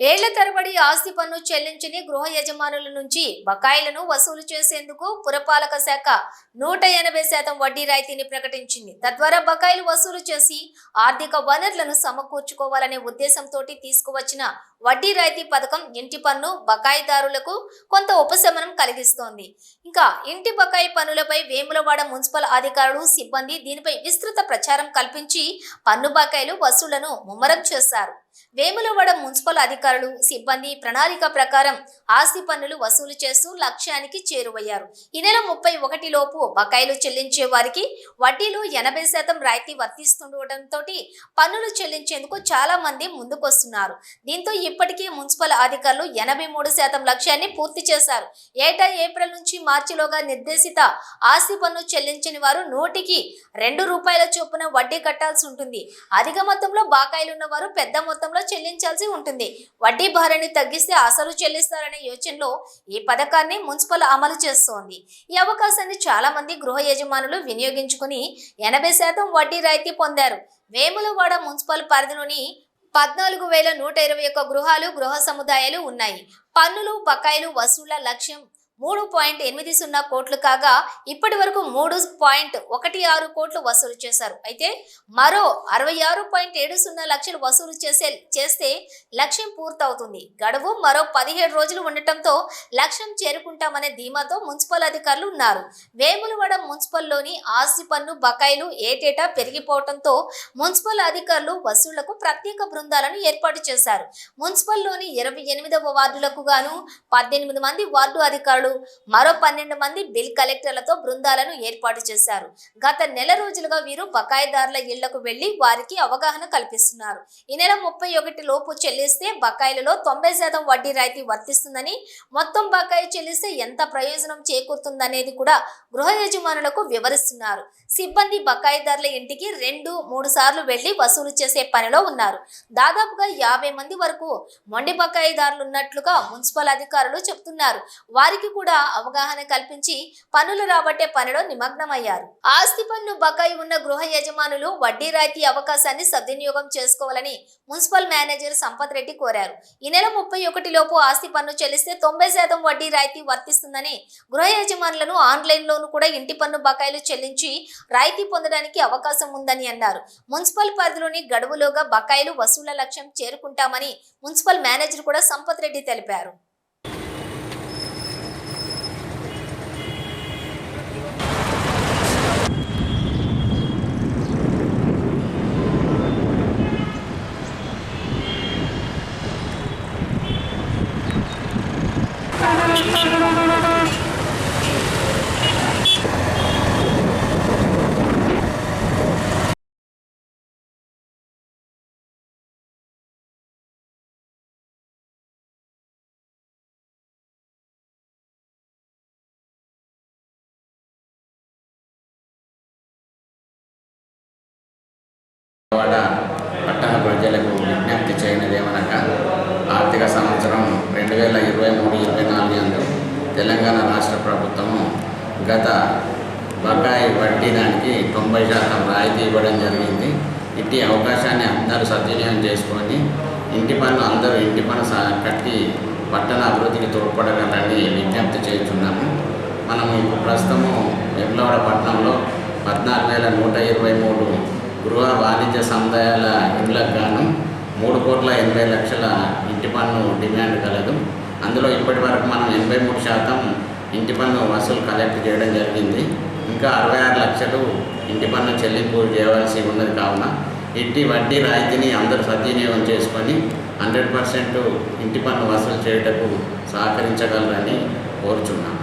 ఏళ్ళ తరబడి ఆస్తి పన్ను చెల్లించని గృహ యజమానుల నుంచి బకాయిలను వసూలు చేసేందుకు పురపాలక శాఖ నూట ఎనభై శాతం వడ్డీ రాయితీని ప్రకటించింది. తద్వారా బకాయిలు వసూలు చేసి ఆర్థిక వనరులను సమకూర్చుకోవాలనే ఉద్దేశంతో తీసుకువచ్చిన వడ్డీ రాయితీ పథకం ఇంటి పన్ను బకాయిదారులకు కొంత ఉపశమనం కలిగిస్తోంది. ఇంకా ఇంటి బకాయి పన్నులపై వేములవాడ మున్సిపల్ అధికారులు సిబ్బంది దీనిపై విస్తృత ప్రచారం కల్పించి పన్ను బకాయిలు వసూళ్ళను ముమ్మరం చేశారు. వేములవాడ మున్సిపల్ అధికారులు సిబ్బంది ప్రణాళిక ప్రకారం ఆస్తి పన్నులు వసూలు చేస్తూ లక్ష్యానికి చేరువయ్యారు. ఈ నెల ముప్పై ఒకటి లోపు బకాయిలు చెల్లించే వారికి వడ్డీలు ఎనభై శాతం రాయితీ వర్తిస్తుండటంతో పన్నులు చెల్లించేందుకు చాలా మంది ముందుకొస్తున్నారు. దీంతో ఇప్పటికే మున్సిపల్ అధికారులు ఎనభై మూడు శాతం లక్ష్యాన్ని పూర్తి చేశారు. ఏటా ఏప్రిల్ నుంచి మార్చిలోగా నిర్దేశిత ఆస్తి పన్ను చెల్లించని వారు నూటికి రెండు రూపాయల చొప్పున వడ్డీ కట్టాల్సి ఉంటుంది. అధిక మొత్తంలో బాకాయిలున్న వారు పెద్ద మొత్తం మొత్తంలో చెల్లించాల్సి ఉంటుంది. వడ్డీ భారాన్ని తగ్గిస్తే అసలు చెల్లిస్తారనే యోచనలో ఈ పథకాన్ని మున్సిపల్ అమలు చేస్తోంది. ఈ అవకాశాన్ని చాలా మంది గృహ యజమానులు వినియోగించుకుని ఎనభై శాతం వడ్డీ రాయితీ పొందారు. వేములవాడ మున్సిపల్ పరిధిలోని పద్నాలుగు వేల నూట ఇరవై ఒక్క గృహాలు గృహ సముదాయాలు ఉన్నాయి. పన్నులు బకాయిలు వసూళ్ళ లక్ష్యం మూడు పాయింట్ ఎనిమిది సున్నా కోట్లు కాగా ఇప్పటి వరకు మూడు పాయింట్ ఒకటి ఆరు కోట్లు వసూలు చేశారు. అయితే మరో అరవై ఆరు పాయింట్ ఏడు సున్నా లక్షలు వసూలు చేసే చేస్తే లక్ష్యం పూర్తవుతుంది. గడువు మరో పదిహేడు రోజులు ఉండటంతో లక్ష్యం చేరుకుంటామనే ధీమాతో మున్సిపల్ అధికారులు ఉన్నారు. వేములవాడ మున్సిపల్లోని ఆస్తి పన్ను బకాయిలు ఏటేటా పెరిగిపోవడంతో మున్సిపల్ అధికారులు వసూళ్ళకు ప్రత్యేక బృందాలను ఏర్పాటు చేశారు. మున్సిపల్లోని ఇరవై ఎనిమిదవ వార్డులకు గాను పద్దెనిమిది మంది వార్డు అధికారులు మరో పన్నెండు మంది బిల్ కలెక్టర్లతో బృందాలను ఏర్పాటు చేశారు. గత నెల రోజులుగా వీరు బకాయిదారుల ఇళ్ళకు వెళ్ళి వారికి అవగాహన కల్పిస్తున్నారు. ఈ నెల ముప్పై ఒకటి లోపు చెల్లిస్తే బకాయిలలో తొంభై శాతం వడ్డీ రాయితీ వర్తిస్తుందని మొత్తం బకాయి చెల్లిస్తే ఎంత ప్రయోజనం చేకూరుతుందనేది కూడా గృహ యజమానులకు వివరిస్తున్నారు. సిబ్బంది బకాయిదారుల ఇంటికి రెండు మూడు సార్లు వెళ్ళి వసూలు చేసే పనిలో ఉన్నారు. దాదాపుగా యాభై మంది వరకు మొండి బకాయిదారులు ఉన్నట్లుగా మున్సిపల్ అధికారులు చెప్తున్నారు. వారికి కూడా అవగాహన కల్పించి పన్నులు రాబట్టే పనిలో నిమగ్నమయ్యారు. ఆస్తి పన్ను బకాయి ఉన్న గృహ యజమానులు వడ్డీ రాయితీ అవకాశాన్ని సద్వినియోగం చేసుకోవాలని మున్సిపల్ మేనేజర్ సంపత్ రెడ్డి కోరారు. ఈ నెల ముప్పై ఒకటి లోపు ఆస్తి పన్ను చెల్లిస్తే తొంభై శాతం వడ్డీ రాయితీ వర్తిస్తుందని గృహ యజమానులను ఆన్లైన్ లోను కూడా ఇంటి పన్ను బకాయిలు చెల్లించి రాయితీ పొందడానికి అవకాశం ఉందని అన్నారు. మున్సిపల్ పరిధిలోని గడువులోగా బకాయిలు వసూళ్ళ లక్ష్యం చేరుకుంటామని మున్సిపల్ మేనేజర్ కూడా సంపత్ రెడ్డి తెలిపారు. వాడ పట్టణ ప్రజలకు విజ్ఞప్తి చేయనిదేమనగా ఆర్థిక సంవత్సరం రెండు వేల ఇరవై మూడు తెలంగాణ రాష్ట్ర ప్రభుత్వము గత బకాయి వడ్డీ దానికి తొంభై శాతం రాయితీ ఇవ్వడం జరిగింది. ఇట్టి అవకాశాన్ని అందరూ సద్వినియోగం చేసుకొని ఇంటి పన్ను అందరూ ఇంటి పన్ను కట్టి పట్టణ అభివృద్ధికి తోడ్పడగలని విజ్ఞప్తి చేస్తున్నాము. మనము ఇప్పుడు ప్రస్తుతము వెమ్లవాడ పట్టణంలో పద్నాలుగు వేల నూట ఇరవై మూడు గృహ వాణిజ్య సముదాయాల ఇండ్లకు గాను మూడు కోట్ల ఎనభై లక్షల ఇంటి పన్ను డిమాండ్ కలదు. అందులో ఇప్పటి వరకు మనం ఎనభై మూడు శాతం ఇంటి పన్ను వసూలు కలెక్ట్ చేయడం జరిగింది. ఇంకా అరవై ఆరు లక్షలు ఇంటి పన్ను చెల్లింపు చేయవలసి ఉన్నది కావున ఇట్టి వడ్డీ రాయితీని అందరూ సద్వినియోగం చేసుకొని హండ్రెడ్ పర్సెంట్ ఇంటి పన్ను వసూలు చేయటకు సహకరించగలరని కోరుచున్నాం.